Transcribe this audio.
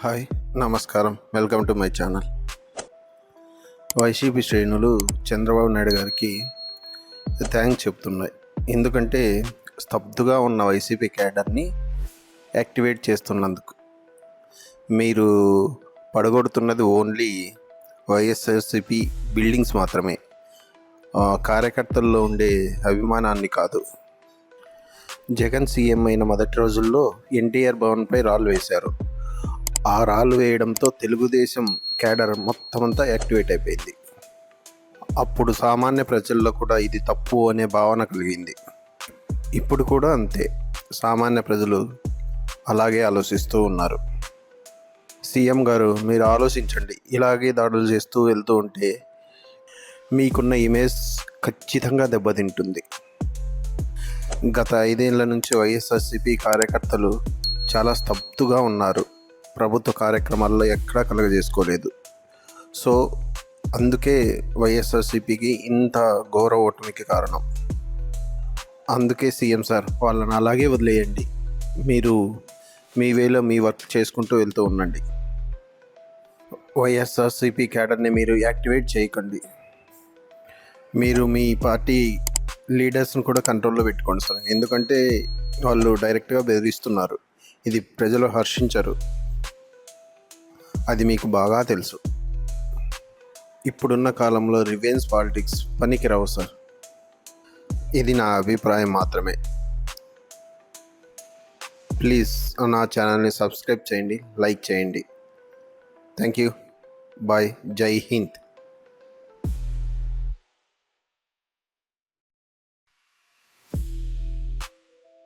Hi నమస్కారం. Welcome to my channel. YCP శ్రేణులు చంద్రబాబు నాయుడు గారికి థ్యాంక్స్ చెప్తున్నాయి. ఎందుకంటే స్తబ్దుగా ఉన్న వైసీపీ క్యాడర్ని యాక్టివేట్ చేస్తున్నందుకు. మీరు పడగొడుతున్నది ఓన్లీ వైఎస్ఎస్సీపీ బిల్డింగ్స్ మాత్రమే. కార్యకర్తల్లో ఉండే అభిమానాన్ని కాదు. జగన్ సీఎం అయిన మొదటి రోజుల్లో ఎన్టీఆర్ భవన్పై రాళ్ళు వేశారు. ఆ రాళ్ళు వేయడంతో తెలుగుదేశం క్యాడర్ మొత్తం అంతా యాక్టివేట్ అయిపోయింది. అప్పుడు సామాన్య ప్రజల్లో కూడా ఇది తప్పు అనే భావన కలిగింది. ఇప్పుడు కూడా అంతే. సామాన్య ప్రజలు అలాగే ఆలోచిస్తూ ఉన్నారు. సీఎం గారు మీరు ఆలోచించండి. ఇలాగే దాడులు చేస్తూ వెళ్తూ ఉంటే మీకున్న ఇమేజ్ ఖచ్చితంగా దెబ్బతింటుంది. గత ఐదేళ్ళ నుంచి వైఎస్ఆర్సీపీ కార్యకర్తలు చాలా స్తబ్దుగా ఉన్నారు. ప్రభుత్వ కార్యక్రమాల్లో ఎక్కడా కలుగజేసుకోలేదు. సో అందుకే వైఎస్ఆర్సీపీకి ఇంత గౌరవ ఓటమికి కారణం. అందుకే సీఎం సార్ వాళ్ళని అలాగే వదిలేయండి. మీరు మీ వేలో మీ వర్క్ చేసుకుంటూ వెళ్తూ ఉండండి. వైఎస్ఆర్సీపీ క్యాడర్ని మీరు యాక్టివేట్ చేయకండి. మీరు మీ పార్టీ లీడర్స్ని కూడా కంట్రోల్లో పెట్టుకోండి సార్. ఎందుకంటే వాళ్ళు డైరెక్ట్గా బెదిరిస్తున్నారు. ఇది ప్రజలు హర్షించరు. అది మీకు బాగా తెలుసు. ఇప్పుడున్న కాలంలో రివెన్స్ పాలిటిక్స్ పనికిరావు సార్ ఇది నా అభిప్రాయం మాత్రమే. ప్లీజ్ నా ఛానల్ని సబ్స్క్రైబ్ చేయండి లైక్ చేయండి. థ్యాంక్ యూ బాయ్ జై హింద్